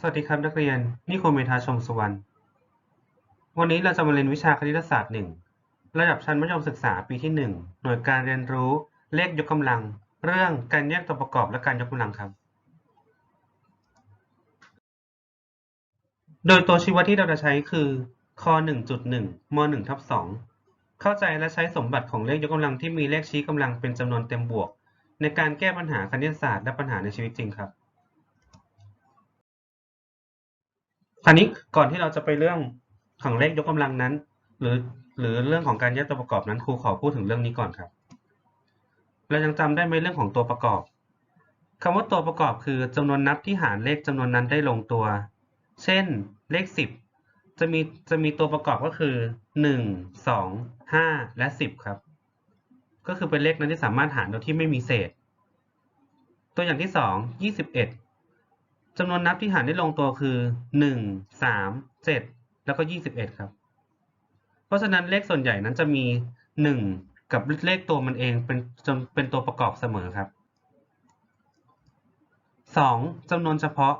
สวัสดีครับนักเรียนนี่ครูเมธาชมสุวรรณ วันนี้เราจะมาเรียนวิชาคณิตศาสตร์หนึ่งระดับชั้นมัธยมศึกษาปีที่หนึ่งหน่วยการเรียนรู้เลขยกกำลัง เรื่องการแยกตัวประกอบและการยกกำลังครับ โดยตัวชี้วัดที่เราจะใช้คือค1.1ม1ทับ2เข้าใจและใช้สมบัติของเลขยกกำลังที่มีเลขชี้กำลังเป็นจำนวนเต็มบวก ในการแก้ปัญหาคณิตศาสตร์และปัญหาในชีวิตจริงครับ คราวนี้ก่อนที่เราจะไปเรื่องของเลขยกกำลังนั้น หรือหรือเรื่องของการแยกตัวประกอบนั้นครูขอพูดถึงเรื่องนี้ก่อนครับ เรายังจำได้ไหมเรื่องของตัวประกอบคำว่าตัวประกอบคือจำนวนนับที่หารเลขจำนวนนั้นได้ลงตัว เช่น เลขสิบจะมีจะมีตัวประกอบก็คือหนึ่งสองห้าและสิบครับ ก็คือเป็นเลขนั้นที่สามารถหารโดยที่ไม่มีเศษ ตัวอย่างที่สองยี่สิบเอ็ด จำนวนนับที่หารได้ลงตัวคือหนึ่งสามเจ็ดแล้วก็ยี่สิบเอ็ดครับ เพราะฉะนั้นเลขส่วนใหญ่นั้นจะมีหนึ่งกับเลขตัวมันเองเป็นจำเป็นตัวประกอบเสมอครับสองจำนวนเฉพาะ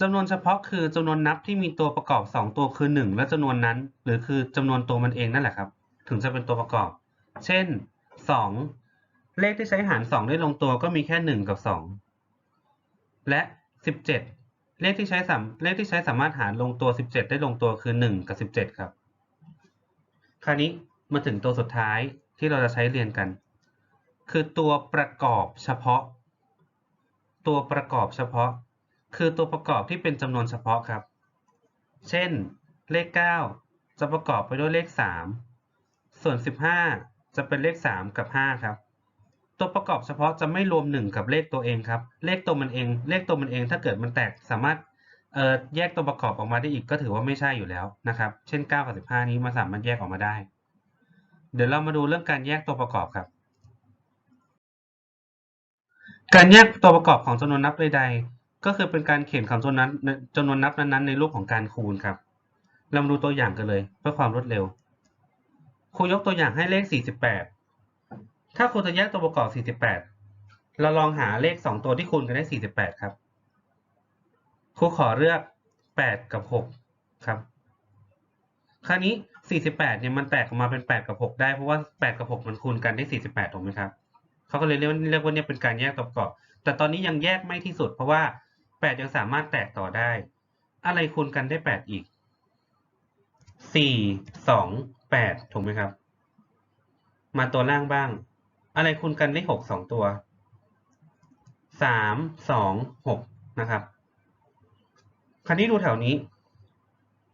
จำนวนเฉพาะคือจำนวนนับที่มีตัวประกอบสองตัวคือหนึ่งและจำนวนนั้น หรือคือจำนวนตัวมันเองนั่นแหละครับ ถึงจะเป็นตัวประกอบ เช่นสองเลขที่ใช้หารสองได้ลงตัวก็มีแค่หนึ่งกับสองและ 17เลขที่ใช้สามเลขที่ใช้สามารถหารลงตัว17ได้ลงตัวคือ1กับ17ครับ คราวนี้มาถึงตัวสุดท้ายที่เราจะใช้เรียนกัน คือตัวประกอบเฉพาะ ตัวประกอบเฉพาะ คือตัวประกอบที่เป็นจำนวนเฉพาะครับ เช่น เลข 9 จะประกอบไปด้วยเลข 3 ส่วน 15 จะเป็นเลข 3 กับ 5 ครับ ตัวประกอบเฉพาะจะไม่รวมหนึ่งกับเลขตัวเองครับ เลขตัวมันเอง เลขตัวมันเอง ถ้าเกิดมันแตกสามารถแยกตัวประกอบออกมาได้อีกก็ถือว่าไม่ใช่อยู่แล้วนะครับ เช่น 9 กับ 15 นี้มันสามารถแยกออกมาได้ เดี๋ยวเรามาดูเรื่องการแยกตัวประกอบครับ การแยกตัวประกอบของจำนวนนับใดๆ ก็คือเป็นการเขียนคำจำนวนนั้นจำนวนนับนั้นๆในรูปของการคูณครับ เรามาดูตัวอย่างกันเลย เพื่อความรวดเร็ว ครูยกตัวอย่างให้เลข 48 ถ้าครูจะแยกตัวประกอบ 48 เราลองหาเลข 2 ตัวที่คูณกันได้ 48 ครับ ครูขอเลือก 8 กับ 6 ครับ คราวนี้ 48 เนี่ยมันแตกออกมาเป็น 8 กับ 6 ได้ เพราะว่า 8 กับ 6 มันคูณกันได้ 48 ถูกไหมครับ เขาก็เลยเรียกว่าเรียกว่าเนี่ยเป็นการแยกตัวประกอบ แต่ตอนนี้ยังแยกไม่ที่สุด เพราะว่า 8 ยังสามารถแตกต่อได้ อะไรคูณกันได้ 8 อีก 4 2 8 ถูกไหมครับ มาตัวล่างบ้าง อะไรคูณกันได้หกสองตัวสามสองหกนะครับ คราวนี้ดูแถวนี้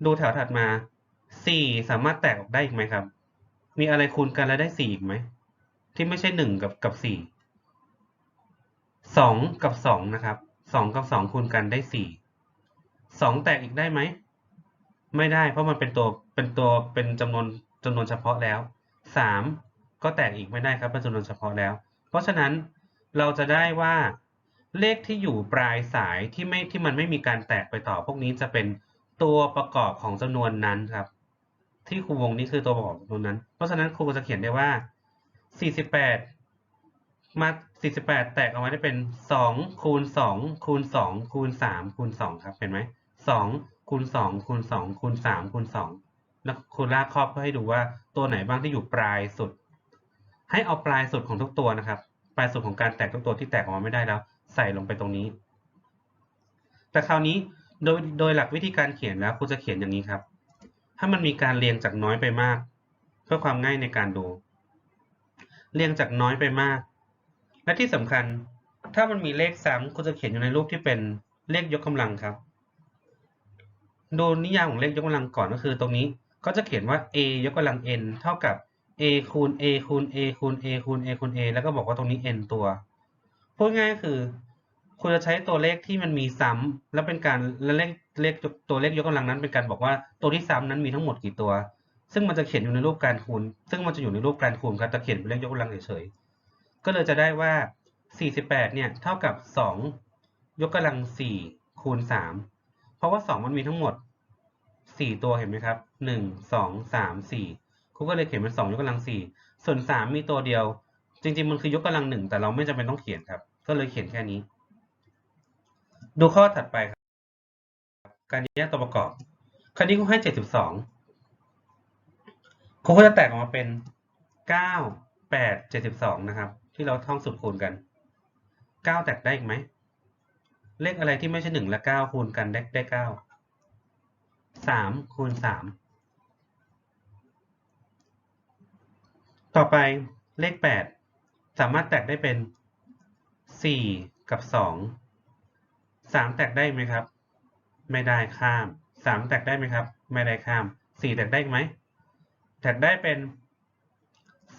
ดูแถวถัดมาสี่สามารถแตกออกได้อีกไหมครับ มีอะไรคูณกันแล้วได้สี่อีกไหม ที่ไม่ใช่หนึ่งกับกับสี่สองกับสองนะครับสองกับสองคูณกันได้สี่สองแตกอีกได้ไหม ไม่ได้เพราะมันเป็นตัวเป็นตัวเป็นจำนวนจำนวนเฉพาะแล้วสาม ก็แตกอีกไม่ได้ครับเป็นจำนวนเฉพาะแล้ว เพราะฉะนั้นเราจะได้ว่าเลขที่อยู่ปลายสายที่ไม่ที่มันไม่มีการแตกไปต่อ พวกนี้จะเป็นตัวประกอบของจำนวนนั้นครับ ที่ครูวงนี้คือตัวประกอบจำนวนนั้น เพราะฉะนั้นครูจะเขียนได้ว่า 48 มา 48 แตกออกมาได้เป็น 2 คูณ 2 คูณ 2 คูณ 3 คูณ 2 ครับ เห็นไหม 2 คูณ 2 คูณ 2 คูณ 3 คูณ 2 แล้วครูลากครอบเพื่อให้ดูว่าตัวไหนบ้างที่อยู่ปลายสุด ให้เอาปลายสุดของทุกตัวนะครับ ปลายสุดของการแตกทุกตัวที่แตกออกมาไม่ได้แล้ว ใส่ลงไปตรงนี้ แต่คราวนี้โดยโดยหลักวิธีการเขียนแล้วครูจะเขียนอย่างนี้ครับ ถ้ามันมีการเรียงจากน้อยไปมาก เพื่อความง่ายในการดู เรียงจากน้อยไปมาก และที่สำคัญ ถ้ามันมีเลขซ้ำครูจะเขียนอยู่ในรูปที่เป็นเลขยกกำลังครับ ดูนิยามของเลขยกกำลังก่อนก็คือตรงนี้ก็จะเขียนว่า a ยกกำลัง n เท่ากับ a คูณ a คูณ a คูณ a คูณ a คูณ a แล้วก็บอกว่าตรงนี้ n ตัว พูดง่ายคือ คุณจะใช้ตัวเลขที่มันมีซ้ำแล้วเป็นการและเลขเลขตัวเลขยกกำลังนั้นเป็นการบอกว่าตัวที่ซ้ำนั้นมีทั้งหมดกี่ตัว ซึ่งมันจะเขียนอยู่ในรูปการคูณ ซึ่งมันจะอยู่ในรูปการคูณครับแต่เขียนเป็นเลขยกกำลังเฉยๆ ก็เลยจะได้ว่า 48 เนี่ยเท่ากับ 2 ยกกำลัง 4 คูณ 3 เพราะว่า 2 มันมีทั้งหมด 4 ตัวเห็นไหมครับ 1 2 3 4 ครูก็เลยเขียนเป็น2ยกกำลัง4ส่วน3มีตัวเดียว จริง ๆ มันคือยกกำลัง1แต่เราไม่จำเป็นต้องเขียนครับ ก็เลยเขียนแค่นี้ ดูข้อถัดไปครับ การแยกตัวประกอบคราวนี้ครูให้เจ็ดสิบสองครูก็จะแตกออกมาเป็นเก้าแปดเจ็ดสิบสองนะครับ ที่เราท่องสูตรคูณกันเก้าแตกได้อีกไหมเลขอะไรที่ไม่ใช่หนึ่งและเก้าคูณกันได้ได้เก้าสามคูณสาม ต่อไปเลขแปดสามารถแตกได้เป็นสี่กับสองสามแตกได้ไหมครับ ไม่ได้ข้ามสามแตกได้ไหมครับ ไม่ได้ข้ามสี่แตกได้ไหม แตกได้เป็น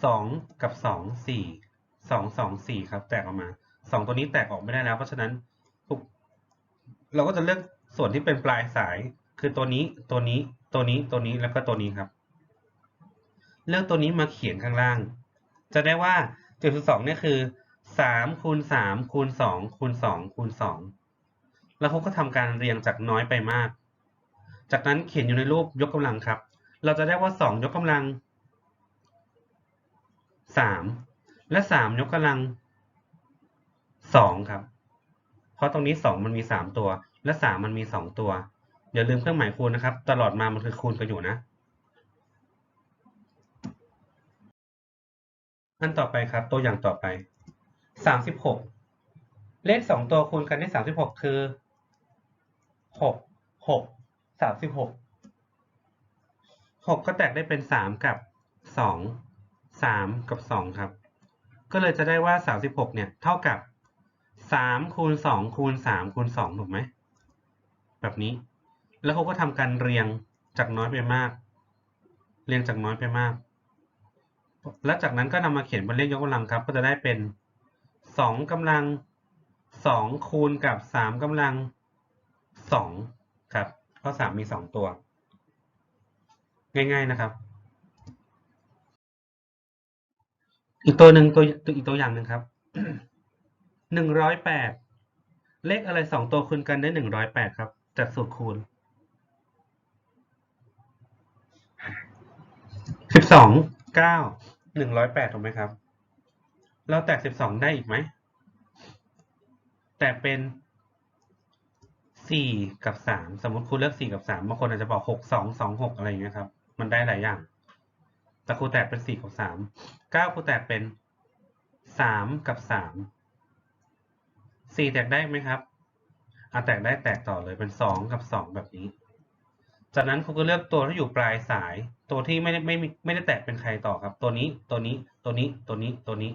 สองกับสองสี่สองสองสี่ครับ แตกออกมาสองตัวนี้แตกออกไม่ได้แล้ว เพราะฉะนั้นเราก็จะเลือกส่วนที่เป็นปลายสาย คือตัวนี้ตัวนี้ตัวนี้ตัวนี้แล้วก็ตัวนี้ครับ เลือกตัวนี้มาเขียนข้างล่าง จะได้ว่าจุดสองเนี่ยคือสามคูณสามคูณสองคูณสองคูณสองแล้วเขาก็ทำการเรียงจากน้อยไปมาก จากนั้นเขียนอยู่ในรูปยกกำลังครับ เราจะได้ว่าสองยกกำลังสามและสามยกกำลังสองครับ เพราะตรงนี้สองมันมีสามตัว และสามมันมีสองตัว อย่าลืมเครื่องหมายคูณนะครับ ตลอดมามันคือคูณกันอยู่นะ อันต่อไปครับ ตัวอย่างต่อไปสามสิบหกเลขสองตัวคูณกันได้สามสิบหกคือหกหกสามสิบหกหกก็แตกได้เป็นสามกับสองสามกับสองครับ ก็เลยจะได้ว่าสามสิบหกเนี่ยเท่ากับสามคูณสองคูณสามคูณสองถูกไหมแบบนี้ แล้วเขาก็ทำการเรียงจากน้อยไปมาก เรียงจากน้อยไปมาก แล้วจากนั้นก็นำมาเขียนบนเลขยกกำลังครับ ก็จะได้เป็นสองกำลังสองคูณกับสามกำลังสองครับเพราะสามมีสองตัว ง่าย ๆนะครับ อีกตัวหนึ่งตัวอีกตัวอย่างหนึ่งครับหนึ่งร้อยแปดเลขอะไรสองตัวคูณกันได้หนึ่งร้อยแปดครับ จากสูตรคูณสิบสอง เก้าหนึ่งร้อยแปดถูกไหมครับ เราแตกสิบสองได้อีกไหม แตกเป็นสี่กับสามสมมติครูเลือกสี่กับสามบางคนอาจจะบอกหกสองสองหกอะไรอย่างเงี้ยครับ มันได้หลายอย่าง แต่ครูแตกเป็นสี่กับสามเก้าครูแตกเป็นสามกับสามสี่แตกได้ไหมครับอะแตกได้แตกต่อเลยเป็นสองกับสองแบบนี้ จากนั้นครูก็เลือกตัวที่อยู่ปลายสาย ตัวที่ไม่ได้ไม่ไม่ได้แตกเป็นใครต่อครับ ตัวนี้ตัวนี้ตัวนี้ตัวนี้ตัวนี้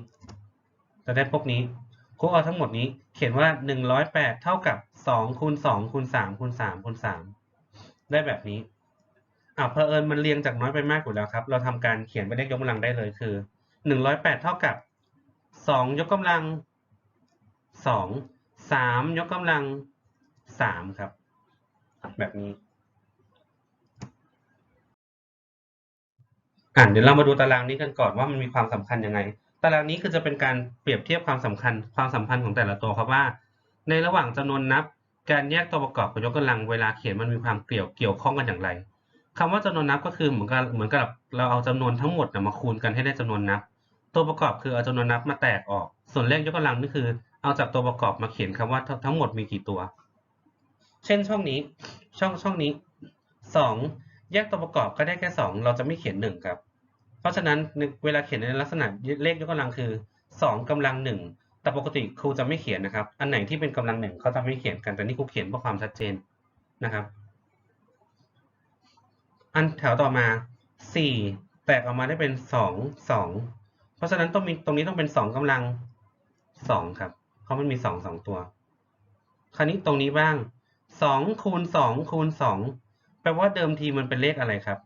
จะได้พวกนี้ครูเอาทั้งหมดนี้เขียนว่าหนึ่งร้อยแปดเท่ากับสองคูณสองคูณสามคูณสามคูณสามได้แบบนี้อ่าเพอเอิญมันเรียงจากน้อยไปมากอยู่แล้วครับ เราทำการเขียนเป็นเลขยกกำลังได้เลยคือหนึ่งร้อยแปดเท่ากับสองยกกำลังสองสามยกกำลังสามครับ แบบนี้ อ่านเดี๋ยวเรามาดูตารางนี้กันก่อนว่ามันมีความสำคัญยังไง ตารางนี้คือจะเป็นการเปรียบเทียบความสำคัญความสัมพันธ์ของแต่ละตัวครับว่า ในระหว่างจำนวนนับ การแยกตัวประกอบกับยกกำลังเวลาเขียนมันมีความเกี่ยวเกี่ยวข้องกันอย่างไรคำว่าจำนวนนับก็คือเหมือนกับเหมือนกับเราเอาจำนวนทั้งหมดมาคูณกันให้ได้จำนวนนับ ตัวประกอบคือเอาจำนวนนับมาแตกออก ส่วนเลขยกกำลังนี่คือเอาจากตัวประกอบมาเขียนคำว่าทั้งหมดมีกี่ตัว เช่นช่องนี้ ช่องช่องนี้สอง แยกตัวประกอบก็ได้แค่สองเราจะไม่เขียนหนึ่งครับ เพราะฉะนั้นเวลาเขียนในลักษณะเลขยกกำลังคือสองกำลังหนึ่งแต่ปกติครูจะไม่เขียนนะครับ อันไหนที่เป็นกำลังหนึ่งเขาจะไม่เขียนกันแต่นี่ครูเขียนเพื่อความชัดเจนนะครับ อันแถวต่อมาสี่แตกออกมาได้เป็นสองสองเพราะฉะนั้นต้องมีตรงนี้ต้องเป็นสองกำลังสองครับ เพราะมันมีสองสองตัว คราวนี้ตรงนี้บ้างสองคูณสองคูณสอง แปลว่าเดิมทีมันเป็นเลขอะไรครับ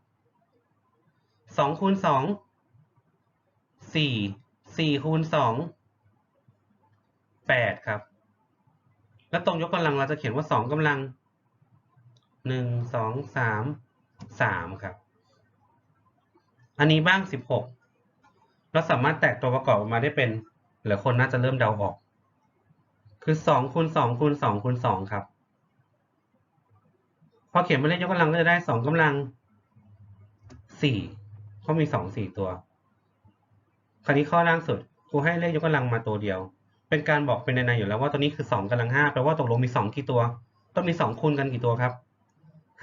สองคูณสองสี่สี่คูณสองแปดครับ แล้วตรงยกกำลังเราจะเขียนว่าสองกำลังหนึ่งสองสามสามครับ อันนี้บ้างสิบหกเราสามารถแตกตัวประกอบออกมาได้เป็นหรือคนน่าจะเริ่มเดาออก คือสองคูณสองคูณสองคูณสองครับ พอเขียนมาเลขยกกำลังก็จะได้สองกำลังสี่เพราะมีสองสี่ตัว คราวนี้ข้อล่างสุดครูให้เลขยกกำลังมาตัวเดียว เป็นการบอกเป็นในๆอยู่แล้วว่าตัวนี้คือสองกำลังห้าแปลว่าตกลงมีสองกี่ตัว ต้องมีสองคูณกันกี่ตัวครับ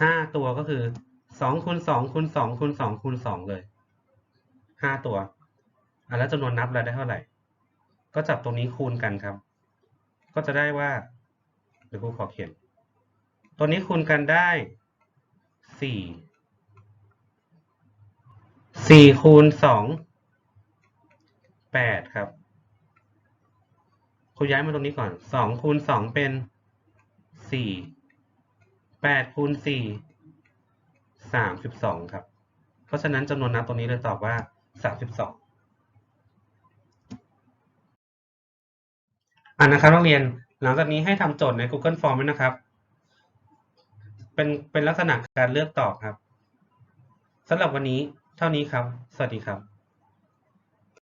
ห้าตัวก็คือสองคูณสองคูณสองคูณสองคูณสองเลยห้าตัวอะแล้วจำนวนนับเราได้เท่าไหร่ ก็จับตรงนี้คูณกันครับ ก็จะได้ว่าเดี๋ยวครูขอเขียน ตัวนี้คูณกันได้สี่สี่คูณสองแปดครับครูย้ายมาตรงนี้ก่อนสองคูณสองเป็นสี่แปดคูณสี่สามสิบสองครับ เพราะฉะนั้นจำนวนนับตรงนี้เลยตอบว่าสามสิบสองอ่านะครับนักเรียนหลังจากนี้ให้ทำโจทย์ใน Google Form ด้วยนะครับ เป็นเป็นลักษณะการเลือกตอบครับสำหรับวันนี้เท่านี้ครับ สวัสดีครับ